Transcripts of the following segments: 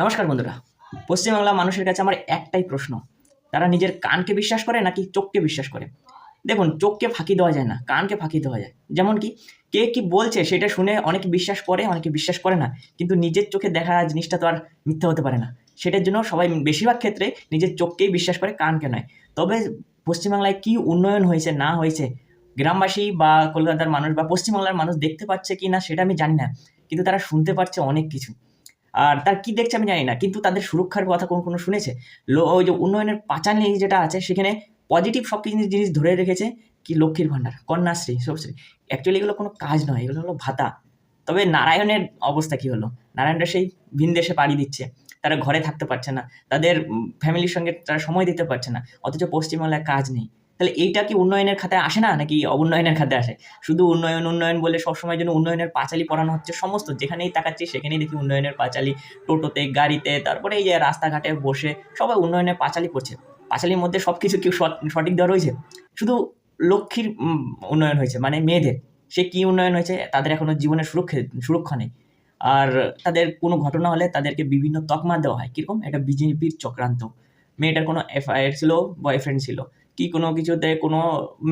নমস্কার বন্ধুরা পশ্চিমবাংলা মানুষের কাছে আমার একটাই প্রশ্ন, তারা নিজের কানকে বিশ্বাস করে নাকি চোখকে বিশ্বাস করে? দেখুন, চোখকে ফাঁকি দেওয়া যায় না, কানকে ফাঁকি দেওয়া যায়। যেমন কি, কে কি বলছে সেটা শুনে অনেকে বিশ্বাস করে, অনেকে বিশ্বাস করে না, কিন্তু নিজের চোখে দেখা জিনিসটা তো আর মিথ্যা হতে পারে না। সেটার জন্য সবাই বেশিরভাগ ক্ষেত্রে নিজের চোখকেই বিশ্বাস করে, কানকে নয়। তবে পশ্চিমবাংলায় কি উন্নয়ন হয়েছে, না হয়েছে, গ্রামবাসী বা কলকাতার মানুষ বা পশ্চিমবাংলার মানুষ দেখতে পাচ্ছে কি না সেটা আমি জানি না, কিন্তু তারা শুনতে পারছে অনেক কিছু। আর তার কি দেখছে আমি জানি না, কিন্তু তাদের সুরক্ষার কথা কোন কোনো শুনেছে। লো ওই যে উন্নয়নের পাঁচালি যেটা আছে, সেখানে পজিটিভ সব কিছু জিনিস ধরে রেখেছে কি লক্ষ্মীর ভাণ্ডার, কন্যাশ্রী সবশ্রী অ্যাকচুয়ালি এগুলো কোনো কাজ নয়, এগুলো হলো ভাতা। তবে নারায়ণের অবস্থা কি হলো? নারায়ণরা সেই ভিন দেশে পাড়ি দিচ্ছে, তারা ঘরে থাকতে পারছে না, তাদের ফ্যামিলির সঙ্গে তারা সময় দিতে পারছে না, অথচ পশ্চিমবাংলায় কাজ নেই। তাহলে এইটা কি উন্নয়নের খাতায় আসে না? নাকি অবুন্নয়নের খাতায় আসে? শুধু উন্নয়ন উন্নয়ন বলে সবসময় যেন উন্নয়নের পাঁচালি পড়ানো হচ্ছে সমস্ত, যেখানেই তাকাচ্ছি সেখানেই দেখি উন্নয়নের পাঁচালি, টোটোতে, গাড়িতে, তারপরে এই যে রাস্তাঘাটে বসে সবাই উন্নয়নের পাঁচালি পড়ছে। পাঁচালির মধ্যে সব কিছু কি সৎ- সঠিক দেওয়া রয়েছে? শুধু লক্ষ্মীর উন্নয়ন হয়েছে মানে মেয়েদের। সে কী উন্নয়ন হয়েছে? তাদের এখনও জীবনের সুরক্ষা সুরক্ষা নেই। আর তাদের কোনো ঘটনা হলে তাদেরকে বিভিন্ন তকমা দেওয়া হয়। কীরকম? এটা বিজেপির চক্রান্ত। মেয়েটার কোনো এফআইআর ছিল, বয়ফ্রেন্ড ছিল। কি কোনো কিছুতে কোনো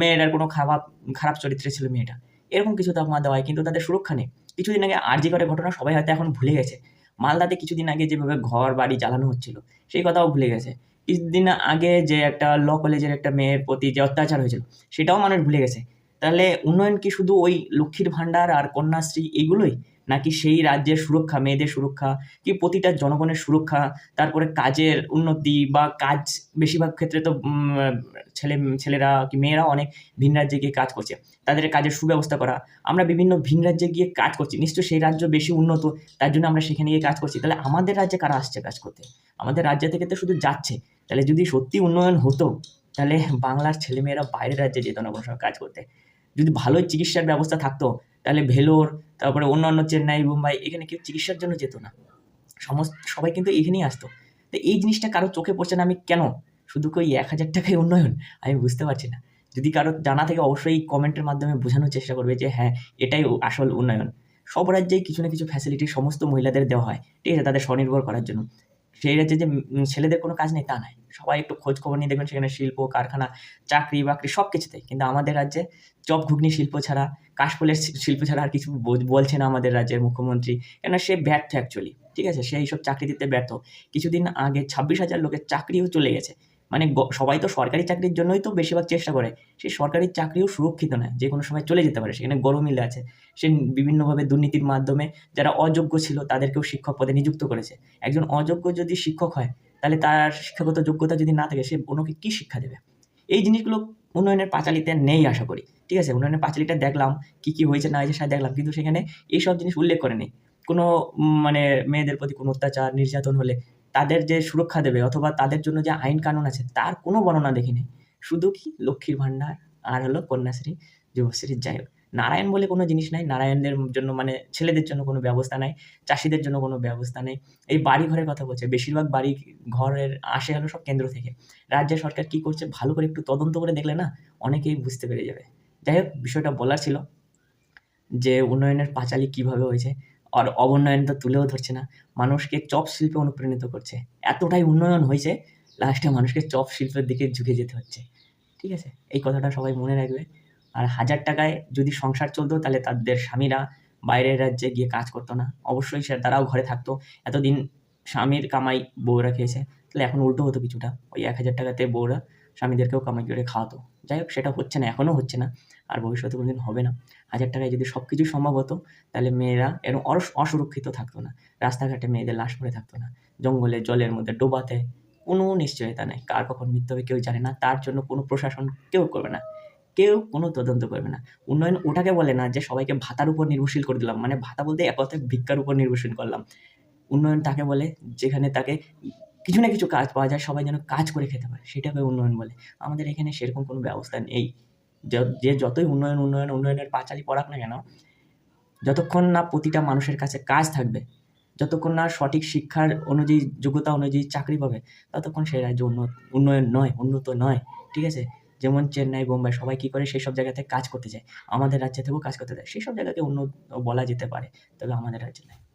মেয়েটার কোনো খারাপ খারাপ চরিত্রে ছিল মেয়েটা। এরকম কিছু তকমা দেওয়া হয়, কিন্তু তাদের সুরক্ষা নেই। কিছুদিন আগে আরজি করে ঘটনা সবাই হয়তো এখন ভুলে গেছে। মালদাতে কিছুদিন আগে যেভাবে ঘর বাড়ি জ্বালানো হচ্ছিল, সেই কথাও ভুলে গেছে। কিছুদিন আগে যে একটা ল কলেজের একটা মেয়ের প্রতি যে অত্যাচার হয়েছিল, সেটাও মানুষ ভুলে গেছে। তাহলে উন্নয়ন কি শুধু ওই লক্ষ্মীর ভাণ্ডার আর কন্যাশ্রী এইগুলোই? নাকি সেই রাজ্যের সুরক্ষা, মেয়েদের সুরক্ষা, কি প্রতিটা জনগণের সুরক্ষা, তারপরে কাজের উন্নতি বা কাজ বেশিরভাগ ক্ষেত্রে তো ছেলে, ছেলেরা কি মেয়েরা অনেক ভিন রাজ্যে গিয়ে কাজ করছে, তাদের কাজের সুব্যবস্থা করা, আমরা বিভিন্ন ভিন রাজ্যে গিয়ে কাজ করছি, নিশ্চয়ই সেই রাজ্য বেশি উন্নত, তার জন্য আমরা সেখানে গিয়ে কাজ করছি, তাহলে আমাদের রাজ্যে কারা আসছে কাজ করতে? আমাদের রাজ্য থেকে তো শুধু যাচ্ছে, তাহলে যদি সত্যি উন্নয়ন হতো, তাহলে বাংলার ছেলেমেয়েরা বাইরের রাজ্যে যেত না কোনো সময় কাজ করতে। যদি ভালোই চিকিৎসার ব্যবস্থা থাকতো, তাহলে ভেলোর, তারপরে অন্যান্য চেন্নাই, মুম্বাই, এখানে কেউ চিকিৎসার জন্য যেত না। সমস্ত, সবাই কিন্তু এখানেই আসতো। তো এই জিনিসটা কারও চোখে পড়ছে না, আমি কেন? শুধু কি ওই এক হাজার টাকায় উন্নয়ন? আমি বুঝতে পারছি না। যদি কারও জানা থেকে, অবশ্যই কমেন্টের মাধ্যমে বোঝানোর চেষ্টা করবে যে হ্যাঁ এটাই আসল উন্নয়ন। সব রাজ্যেই কিছু না কিছু ফ্যাসিলিটি সমস্ত মহিলাদের দেওয়া হয়। ঠিক আছে, তাদের স্বনির্ভর করার জন্য। সেই রাজ্যে যে ছেলেদের কোনো কাজ নেই, তা নাই সবাই একটু খোঁজ খবর নিয়ে দেখবেন সেখানে শিল্প, কারখানা, চাকরি, বাকরি সব কিছুতেই। কিন্তু আমাদের রাজ্যে চপ ঘুগনি শিল্প ছাড়া, কাশফুলের শিল্প ছাড়া আর কিছু বলছে না আমাদের রাজ্যের মুখ্যমন্ত্রী। কেন সে ব্যর্থ অ্যাকচুয়ালি ঠিক আছে? সে এইসব চাকরি দিতে ব্যর্থ। কিছুদিন আগে ছাব্বিশ হাজার লোকের চাকরিও চলে গেছে। মানে সবাই তো সরকারি চাকরির জন্যই তো বেশিরভাগ চেষ্টা করে। সেই সরকারি চাকরিও সুরক্ষিত নয় যে কোনো সময় চলে যেতে পারে, সেখানে গরম মিলে আছে। সে বিভিন্নভাবে দুর্নীতির মাধ্যমে যারা অযোগ্য ছিল তাদেরকেও শিক্ষক পদে নিযুক্ত করেছে। একজন অযোগ্য যদি শিক্ষক হয়, তাহলে তার শিক্ষাগত যোগ্যতা যদি না থাকে, সে অন্যকে কী শিক্ষা দেবে? এই জিনিসগুলো উন্নয়নের পাঁচালিতে নেই আশা করি। ঠিক আছে? উন্নয়নের পাঁচালিটা দেখলাম, কী কী হয়েছে না হয়েছে সেটা দেখলাম, কিন্তু সেখানে এইসব জিনিস উল্লেখ করে নেই কোনো মানে মেয়েদের প্রতি কোনো অত্যাচার, নির্যাতন হলে তাদের যে সুরক্ষা দেবে অথবা তাদের জন্য যে আইন কানুন আছে, তার কোনো বর্ণনা দেখিনি। শুধু কি লক্ষ্মীর ভাণ্ডার আর হলো কন্যাশ্রী যুবশ্রীর যাই হোক। নারায়ণ বলে কোনো জিনিস নাই। নারায়ণদের জন্য মানে ছেলেদের জন্য কোনো ব্যবস্থা নাই, চাষিদের জন্য কোনো ব্যবস্থা নেই। এই বাড়ি ঘরের কথা বলছে, বেশিরভাগ বাড়ি ঘরের আসে হলো সব কেন্দ্র থেকে। রাজ্য সরকার কি করছে ভালো করে একটু তদন্ত করে দেখলে না অনেকেই বুঝতে পেরে যাবে। যাই হোক, বিষয়টা বলার ছিল যে উন্নয়নের পাঁচালি কীভাবে হয়েছে আর অবনয়ন তো তুলেও ধরছে না। মানুষকে চপ শিল্পে অনুপ্রাণিত করছে। এতটাই উন্নয়ন হয়েছে, লাস্টে মানুষকে চপ শিল্পের দিকে ঝুঁকে যেতে হচ্ছে। ঠিক আছে? এই কথাটা সবাই মনে রাখবে। আর হাজার টাকায় যদি সংসার চলতো, তাহলে তাদের স্বামীরা বাইরের রাজ্যে গিয়ে কাজ করতো না। অবশ্যই সে তারাও ঘরে থাকতো। এতদিন স্বামীর কামাই বউরা খেয়েছে, তাহলে এখন উল্টো হতো কিছুটা। ওই এক হাজার টাকাতে বউরা স্বামীদেরকেও কামাই করে খাওয়াতো। যাই হোক, সেটা হচ্ছে না, এখনও হচ্ছে না, আর ভবিষ্যতে কোনোদিন হবে না। হাজার টাকায় যদি সব কিছু সম্ভব হতো, তাহলে মেয়েরা এরকম অসুরক্ষিত থাকতো না, রাস্তাঘাটে মেয়েদের লাশ পড়ে থাকতো না, জঙ্গলে, জলের মধ্যে, ডোবাতে, কোনো নিশ্চয়তা নেই। কার কখন মৃত্যু হবে কেউ জানে না, তার জন্য কোনো প্রশাসন কেউ করবে না, কেউ কোনো তদন্ত করবে না। উন্নয়ন ওটাকে বলে না যে সবাইকে ভাতার উপর নির্ভরশীল করে দিলাম মানে ভাতা বলতে এক কথায় ভিক্ষার উপর নির্ভরশীল করলাম। উন্নয়ন তাকে বলে, যেখানে তাকে কিছু না কিছু কাজ পাওয়া যায়, সবাই যেন কাজ করে খেতে পারে, সেটাকে উন্নয়ন বলে। আমাদের এখানে সেরকম কোনো ব্যবস্থা নেই। যে যতই উন্নয়ন উন্নয়ন, উন্নয়নের পাঁচালি পড়াক না কেন, যতক্ষণ না প্রতিটা মানুষের কাছে কাজ থাকবে, যতক্ষণ না সঠিক শিক্ষার অনুযায়ী, যোগ্যতা অনুযায়ী চাকরি পাবে, ততক্ষণ সেই রাজ্য উন্নত উন্নয়ন নয়, উন্নত নয়, ঠিক আছে? যেমন চেন্নাই, বোম্বাই, সবাই কী করে সেই সব জায়গাতে কাজ করতে যায়। আমাদের রাজ্যে থেকেও কাজ করতে যায়। সেই সব জায়গাকে উন্নত বলা যেতে পারে, তবে আমাদের রাজ্যে নয়।